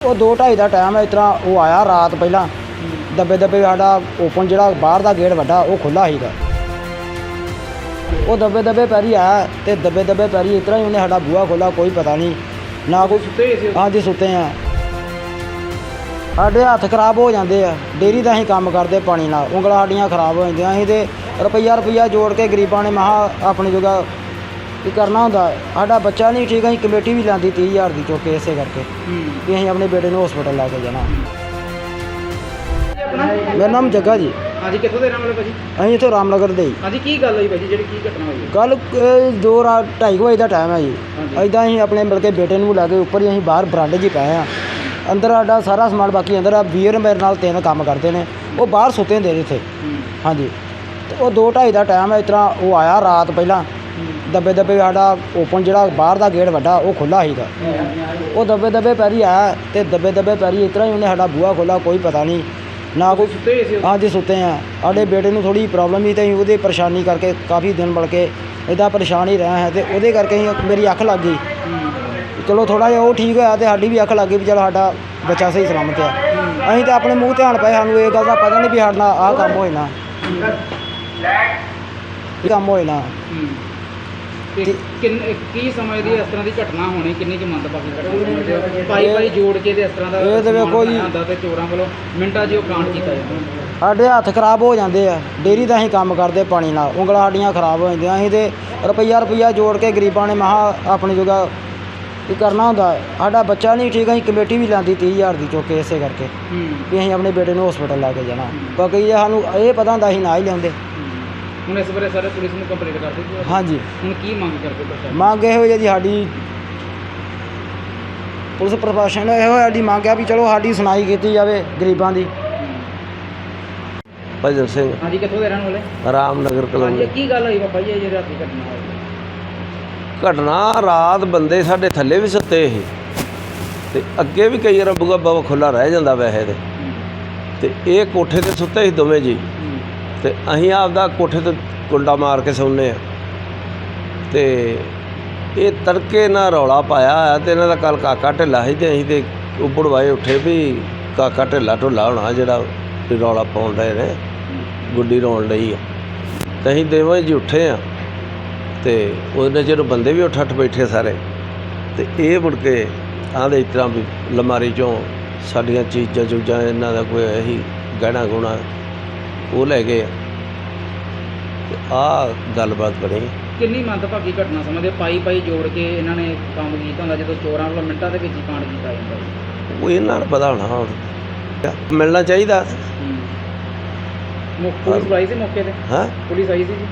ਉਹ 2:30 ਦਾ ਟਾਈਮ ਹੈ ਤਰ੍ਹਾਂ ਉਹ ਆਇਆ ਰਾਤ ਪਹਿਲਾਂ। ਦੱਬੇ ਦੱਬੇ ਸਾਡਾ ਓਪਨ ਜਿਹੜਾ ਬਾਹਰ ਦਾ ਗੇਟ ਵੱਡਾ ਉਹ ਖੁੱਲਾ ਸੀਗਾ। ਉਹ ਦੱਬੇ ਦੱਬੇ ਪੈਰੀ ਆਇਆ ਤੇ ਦੱਬੇ ਦੱਬੇ ਪੈਰੀ ਤਰ੍ਹਾਂ ਹੀ ਉਹਨੇ ਸਾਡਾ ਬੂਹਾ ਖੋਲਾ ਕੋਈ ਪਤਾ ਨਹੀਂ। ਨਾ ਕੋਈ ਸੁੱਤੇ ਸੀ? ਹਾਂਜੀ ਸੁੱਤੇ ਆ ਸਾਡੇ ਹੱਥ ਖਰਾਬ ਹੋ ਜਾਂਦੇ ਆ। ਡੇਰੀ ਦਾ ਅਸੀਂ ਕੰਮ ਕਰਦੇ ਪਾਣੀ ਨਾਲ। ਉਂਗਲਾਂ ਸਾਡੀਆਂ ਖਰਾਬ ਹੋ ਜਾਂਦੀਆਂ। ਅਸੀਂ ਤੇ ਰੁਪਈਆ ਰੁਪਈਆ ਜੋੜ ਕੇ ਗਰੀਬਾਂ ਨੇ ਮਹਾ ਆਪਣੀ ਜਗ੍ਹਾ ਕੀ ਕਰਨਾ ਹੁੰਦਾ? ਸਾਡਾ ਬੱਚਾ ਨਹੀਂ ਠੀਕ ਅਸੀਂ ਕਮੇਟੀ ਵੀ ਲਾਂਦੀ 30000 ਦੀ ਚੁੱਕ ਕੇ ਇਸੇ ਕਰਕੇ। ਵੀ ਅਸੀਂ ਆਪਣੇ ਬੇਟੇ ਨੂੰ ਹਸਪੀਟਲ ਲੈ ਕੇ ਜਾਣਾ। ਮੇਰਾ ਨਾਮ ਜੱਗਾ ਜੀ। ਹਾਂਜੀ ਕਿੱਥੋਂ ਦੇ ਰਹਿਣ ਵਾਲੇ ਭਾਜੀ? ਅਸੀਂ ਇੱਥੋਂ ਰਾਮਨਗਰ ਦੇ ਹੀ। ਹਾਂਜੀ ਕੀ ਗੱਲ ਹੋਈ ਭਾਜੀ? ਜਿਹੜੀ ਕੀ ਘਟਨਾ ਹੋਈ? ਕੱਲ ਦੋ ਰਾਤ ਢਾਈ ਕੁ ਵਜੇ ਦਾ ਟਾਈਮ ਹੈ ਜੀ। ਐਦਾਂ ਹੀ ਆਪਣੇ ਮਿਲ ਕੇ ਬੇਟੇ ਨੂੰ ਲੈ ਕੇ ਉੱਪਰ ਹੀ ਅਸੀਂ ਬਾਹਰ ਬਰਾਂਡੇ 'ਚ ਹੀ ਪਏ ਆ ਅੰਦਰ ਸਾਡਾ ਸਾਰਾ ਸਮਾਨ ਬਾਕੀ ਅੰਦਰ ਆ ਵੀਰ ਮੇਰੇ ਨਾਲ ਤਿੰਨ ਕੰਮ ਕਰਦੇ ਨੇ। ਉਹ ਬਾਹਰ ਸੁੱਤੇ ਹੁੰਦੇ ਨੇ ਇੱਥੇ। ਹਾਂਜੀ। ਉਹ ਦੋ ਢਾਈ ਦਾ ਟਾਈਮ ਹੈ ਇਸ ਤਰ੍ਹਾਂ ਉਹ ਆਇਆ ਰਾਤ ਪਹਿਲਾਂ। ਦੱਬੇ ਦੱਬੇ ਸਾਡਾ ਓਪਨ ਜਿਹੜਾ ਬਾਹਰ ਦਾ ਗੇਟ ਵੱਡਾ ਉਹ ਖੁੱਲਾ ਸੀਗਾ। ਉਹ ਦੱਬੇ ਦੱਬੇ ਪੈਰੀ ਆਇਆ ਤੇ ਦੱਬੇ ਦੱਬੇ ਪੈਰੀ ਇਸ ਤਰ੍ਹਾਂ ਹੀ ਉਹਨੇ ਸਾਡਾ ਬੂਹਾ ਖੋਲਾ ਕੋਈ ਪਤਾ ਨਹੀਂ। ਨਾ ਕੋਈ ਸੁੱਤੇ ਸੀ ਹਾਂਜੀ ਸੁੱਤੇ ਆ। ਸਾਡੇ ਬੇਟੇ ਨੂੰ ਥੋੜੀ ਪ੍ਰੋਬਲਮ ਸੀ ਤੇ ਉਹਦੇ ਪਰੇਸ਼ਾਨੀ ਕਰਕੇ ਕਾਫੀ ਦਿਨ ਬਲ ਕੇ ਇਦਾਂ ਪਰੇਸ਼ਾਨ ਹੀ ਰਿਹਾ ਹੈ ਤੇ ਉਹਦੇ ਕਰਕੇ ਅਸੀਂ ਮੇਰੀ ਅੱਖ ਲੱਗ ਗਈ। ਚਲੋ ਥੋੜਾ ਜਿਹਾ ਉਹ ਠੀਕ ਹੋਇਆ ਤੇ ਸਾਡੀ ਵੀ ਅੱਖ ਲੱਗ ਗਈ ਵੀ ਚਲ ਸਾਡਾ ਬੱਚਾ ਸਹੀ ਸਲਾਮਤ ਆ। ਅਸੀਂ ਤਾਂ ਆਪਣੇ ਮੂੰਹ ਧਿਆਨ ਪਏ ਸਾਨੂੰ ਇਹ ਗੱਲ ਦਾ ਪਤਾ ਨਹੀਂ ਵੀ ਸਾਡੇ ਆਹ ਕੰਮ ਹੋਏ ਨਾ। ਕੰਮ ਹੋਏ ਨਾ। ਹੂੰ। ਤੇ ਕਿੰਨ ਕੀ ਸਮਝਦੀ ਇਸ ਤਰ੍ਹਾਂ ਦੀ ਘਟਨਾ ਹੋਣੀ ਕਿੰਨੀ ਕੁ ਮੰਦਭਾਗੀ ਘਟਨਾ ਸਮਝਦੇ ਹੋ ਪਾਈ ਪਾਈ ਜੋੜ ਕੇ ਤੇ ਇਸ ਤਰ੍ਹਾਂ ਦਾ ਇਹ ਤੇ ਸਮਾਨ ਵੇਖੋ ਜੀ। ਬਣਾਇਆ ਹੁੰਦਾ ਤੇ ਚੋਰਾਂ ਵੱਲੋਂ ਮਿੰਟਾਂ 'ਚ ਹੀ ਉਹ ਕਾਂਡ ਕੀਤਾ ਜਾਂਦਾ। ਸਾਡੇ ਹੱਥ ਖਰਾਬ ਹੋ ਜਾਂਦੇ ਆ। ਡੇਰੀ ਦਾ ਅਸੀਂ ਕੰਮ ਕਰਦੇ ਪਾਣੀ ਨਾਲ। ਉਂਗਲਾਂ ਸਾਡੀਆਂ ਖਰਾਬ ਹੋ ਜਾਂਦੀਆਂ। ਅਸੀਂ ਤੇ ਰੁਪਈਆ ਰੁਪਈਆ ਜੋੜ ਕੇ ਗਰੀਬਾਂ ਨੇ ਮਹਾ ਆਪਣੀ ਜਗ੍ਹਾ ਕੀ ਕਰਨਾ ਹੁੰਦਾ। ਸਾਡਾ ਬੱਚਾ ਨਹੀਂ ਠੀਕ ਅਸੀਂ ਕਮੇਟੀ ਵੀ ਲਾਂਦੀ 30000 ਦੀ ਚੁੱਕ ਕੇ ਇਸੇ ਕਰਕੇ। ਹੂੰ। ਵੀ ਅਸੀਂ ਆਪਣੇ ਬੇਟੇ ਨੂੰ ਹਸਪੀਟਲ ਲੈ ਕੇ ਜਾਣਾ। ਬਾਕੀ ਜੇ ਸਾਨੂੰ ਇਹ ਪਤਾ ਹੁੰਦਾ ਅਸੀਂ ਨਾ ਹੀ ਲਿਆਉਂਦੇ। ਹੁਣ ਇਸ ਬਾਰੇ ਸਾਰੇ ਪੁਲਿਸ ਨੂੰ ਕੰਪਲੇਂਟ ਕਰ ਦਿੱਤੀ ਹਾਂਜੀ। ਹੁਣ ਕੀ ਮੰਗ ਕਰਦੇ ਪ੍ਰਸ਼ਾਸਨ ਮੰਗ ਇਹੋ ਜਿਹੀ ਸਾਡੀ ਪੁਲਿਸ ਪ੍ਰਸ਼ਾਸਨ ਨੂੰ ਇਹੋ ਸਾਡੀ ਮੰਗ ਆ ਵੀ ਚਲੋ ਸਾਡੀ ਸੁਣਾਈ ਕੀਤੀ ਜਾਵੇ ਗਰੀਬਾਂ ਦੀ। ਭਜਨ ਸਿੰਘ। ਹਾਂਜੀ ਕਿੱਥੋਂ ਦੇ ਰਹਿਣ ਵਾਲੇ? ਰਾਮਨਗਰ ਹਾਂਜੀ ਕਲੋਨੀ ਕੀ ਗੱਲ ਹੋਈ ਬਾਬਾ ਜੀ ਜਿਹੜੀ ਰਾਤੀ ਘਟਨਾ ਹੋਈ? ਘਟਨਾ ਰਾਤ ਬੰਦੇ ਸਾਡੇ ਥੱਲੇ ਵੀ ਸੁੱਤੇ ਸੀ। ਤੇ ਅੱਗੇ ਵੀ ਕਈ ਵਾਰ ਬੂਹਾ ਬਾਬਾ ਖੁੱਲਾ ਰਹਿ ਜਾਂਦਾ ਵੈਸੇ ਤੇ। ਤੇ ਇਹ ਕੋਠੇ ਤੇ ਸੁੱਤੇ ਸੀ ਦੋਵੇਂ ਜੀ। ਤੇ ਅਸੀਂ ਆਪਦਾ ਕੋਠੇ ਤੇ ਕੁੰਡਾ ਮਾਰ ਕੇ ਸੌਂਦੇ ਆ ਤੇ ਇਹ ਤੜਕੇ ਨਾਲ ਰੌਲਾ ਪਾਇਆ ਹੋਇਆ ਤੇ ਇਹਨਾਂ ਦਾ ਕੱਲ ਕਾਕਾ ਢਿੱਲਾ ਸੀ ਤੇ ਅਸੀਂ ਤੇ ਉੱਪੜਵਾਏ ਉੱਠੇ ਵੀ ਕਾਕਾ ਢਿੱਲਾ ਢੁੱਲਾ ਹੋਣਾ ਜਿਹੜਾ ਵੀ ਰੌਲਾ ਪਾਉਣ ਰਹੇ ਨੇ, ਗੁੱਡੀ ਰੋਣ ਲਈ ਆ। ਤੇ ਅਸੀਂ ਦੇਵਾਂ ਜੀ ਉੱਠੇ ਆ ਤੇ ਉਹਦੇ ਚਿਰ ਬੰਦੇ ਵੀ ਉੱਠ ਉੱਠ ਬੈਠੇ ਸਾਰੇ। ਤੇ ਇਹ ਮੁੜ ਕੇ ਆਂਦੇ ਇਸ ਤਰ੍ਹਾਂ ਵੀ ਲਮਾਰੀ ਚੋਂ ਸਾਡੀਆਂ ਚੀਜ਼ਾਂ ਚੂਜ਼ਾਂ ਇਹਨਾਂ ਦਾ ਕੋਈ ਇਹੀ ਗਹਿਣਾ ਗੁਣਾ ਉਹ ਲੈ ਗਏ ਆ। ਤੇ ਆਹ ਗੱਲਬਾਤ ਬਣੀ। ਕਿੰਨੀ ਮੰਦਭਾਗੀ ਘਟਨਾ ਸਮਝਦੇ ਪਾਈ ਪਾਈ ਜੋੜ ਕੇ ਇਹਨਾਂ ਨੇ ਕੰਮ ਕੀਤਾ ਹੁੰਦਾ ਜਦੋਂ ਚੋਰਾਂ ਵੱਲੋਂ ਮਿੰਟਾਂ ਦੇ ਵਿੱਚ ਹੀ ਕਾਂਡ ਕੀਤਾ ਜਾਂਦਾ ਸੀ। ਉਹ ਇਹਨਾਂ ਨੂੰ ਪਤਾ ਹੋਣਾ ਹੁਣ ਮਿਲਣਾ ਚਾਹੀਦਾ। ਹੂੰ। ਮੁ- ਪੁਲਿਸ ਆਈ ਸੀ ਮੌਕੇ ਤੇ? ਹਾਂ। ਪੁਲਿਸ ਆਈ ਸੀ ਜੀ?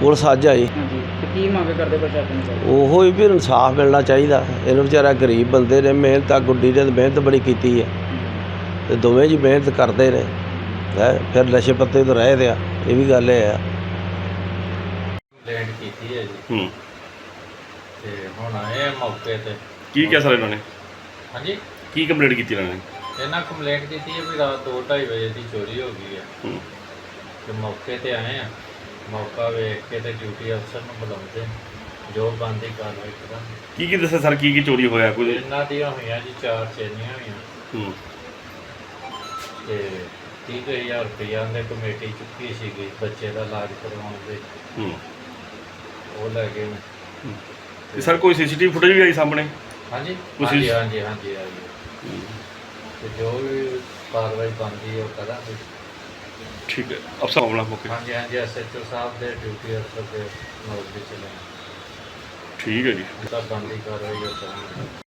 ਪੁਲਿਸ ਅੱਜ ਆਈ। ਹਾਂਜੀ। ਤੇ ਕੀ ਮੰਗ ਕਰਦੇ ਪ੍ਰਸ਼ਾਸਨ ਨੂੰ ਉਹੋ ਹੀ ਵੀ ਇਨਸਾਫ ਮਿਲਣਾ ਚਾਹੀਦਾ। ਇਹਨੂੰ ਵਿਚਾਰਾ ਗਰੀਬ ਬੰਦੇ ਨੇ ਮਿਹਨਤ ਆ ਗੁੱਡੀ ਨੇ ਤਾਂ ਮਿਹਨਤ ਬੜੀ ਕੀਤੀ ਹੈ। ਤੇ ਦੋਵੇਂ ਜੀ ਮਿਹਨਤ ਕਰਦੇ ਨੇ। ਹੈ ਫਿਰ ਨਸ਼ੇ ਪੱਤੇ ਤੋਂ ਰਹਿ ਦਿਆ ਇਹ ਵੀ ਗੱਲ ਇਹ ਆ। ਲੈਂਡ ਕੀਤੀ ਹੈ ਜੀ। ਹੂੰ। ਤੇ ਹੁਣ ਆਏ ਆ ਮੌਕੇ ਤੇ। ਕੀ ਕਿਹਾ ਸਰ ਇਹਨਾਂ ਨੇ? ਹਾਂਜੀ। ਕੀ ਕੰਪਲੇਂਟ ਕੀਤੀ ਇਹਨਾਂ ਨੇ? ਇਹਨਾਂ ਕੰਪਲੇਂਟ ਕੀਤੀ ਹੈ ਵੀ ਰਾਤ 2:30 ਵਜੇ ਦੀ ਚੋਰੀ ਹੋ ਗਈ ਹੈ। ਹੂੰ। ਤੇ ਮੌਕੇ ਤੇ ਆਏ ਆ। ਮੌਕਾ ਵੇਖ ਕੇ ਤੇ ਡਿਊਟੀ ਅਫਸਰ ਨੂੰ ਬੁਲਾਉਂਦੇ ਜੋ ਬੰਦੀ ਕਾਰਵਾਈ ਕਰਾਂਗੇ। ਕੀ ਕੀ ਦੱਸਿਆ ਸਰ? ਕੀ ਕੀ ਚੋਰੀ ਹੋਇਆ ਕੋਈ ਇਹਨਾਂ ਦੀਆਂ ਹੋਈਆਂ ਜੀ ਚਾਰ ਚੇਨੀਆਂ ਹੋਈਆਂ। ਹੂੰ। ਤੇ 30000 ਰੁਪਈਆ ਦੇ ਕਮੇਟੀ ਚੁੱਕੀ ਸੀਗੀ ਬੱਚੇ ਦਾ ਇਲਾਜ ਕਰਵਾਉਣ ਦੇ। ਹੂੰ। ਉਹ ਲੈ ਗਏ ਨੇ। ਤੇ ਸਰ ਕੋਈ ਸੀਸੀਟੀਵੀ ਫੁਟੇਜ ਵੀ ਆਈ ਸਾਹਮਣੇ? ਹਾਂਜੀ। ਤੁਸੀਂ- ਹਾਂਜੀ ਹਾਂਜੀ ਹਾਂਜੀ ਤੇ ਜੋ ਵੀ ਕਾਰਵਾਈ ਬਣਦੀ ਹੈ ਉਹ ਕਰਾਂਗੇ। ਠੀਕ ਹੈ। ਅਫਸਰ ਆਉਣਾ ਮੌਕੇ। ਹਾਂਜੀ ਹਾਂਜੀ ਐਸਐਚਓ ਸਾਹਿਬ ਦੇ ਡਿਊਟੀ ਅਫਸਰ ਦੇ ਨੌਕਰੀ ਚ ਲੈਣ ਠੀਕ ਹੈ ਜੀ। ਤਾਂ ਬੰਦੀ ਕਾਰਵਾਈ ਉਹ ਕਰਾਂਗੇ।